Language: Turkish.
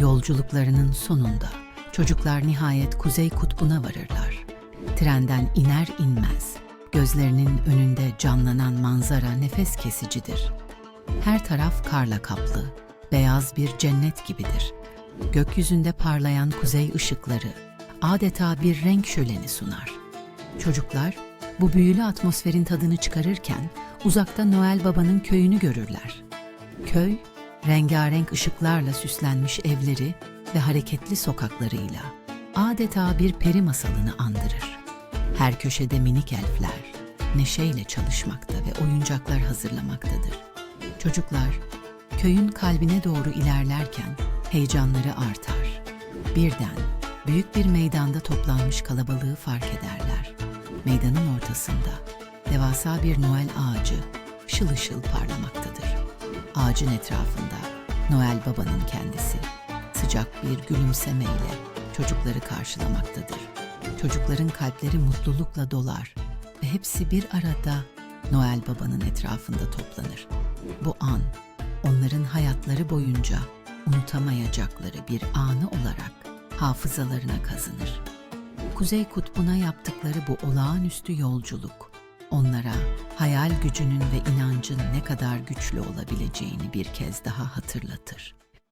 Yolculuklarının sonunda çocuklar nihayet Kuzey Kutbu'na varırlar. Trenden iner inmez gözlerinin önünde canlanan manzara nefes kesicidir. Her taraf karla kaplı, beyaz bir cennet gibidir. Gökyüzünde parlayan kuzey ışıkları adeta bir renk şöleni sunar. Çocuklar bu büyülü atmosferin tadını çıkarırken uzakta Noel Baba'nın köyünü görürler. Köy, rengarenk ışıklarla süslenmiş evleri ve hareketli sokaklarıyla adeta bir peri masalını andırır. Her köşede minik elfler neşeyle çalışmakta ve oyuncaklar hazırlamaktadır. Çocuklar köyün kalbine doğru ilerlerken heyecanları artar. Birden büyük bir meydanda toplanmış kalabalığı fark ederler. Meydanın ortasında devasa bir Noel ağacı ışıl parlamaktadır. Ağacın etrafında Noel Baba'nın kendisi sıcak bir gülümsemeyle çocukları karşılamaktadır. Çocukların kalpleri mutlulukla dolar ve hepsi bir arada Noel Baba'nın etrafında toplanır. Bu an onların hayatları boyunca unutamayacakları bir anı olarak hafızalarına kazınır. Kuzey Kutbu'na yaptıkları bu olağanüstü yolculuk onlara hayal gücünün ve inancın ne kadar güçlü olabileceğini bir kez daha hatırlatır.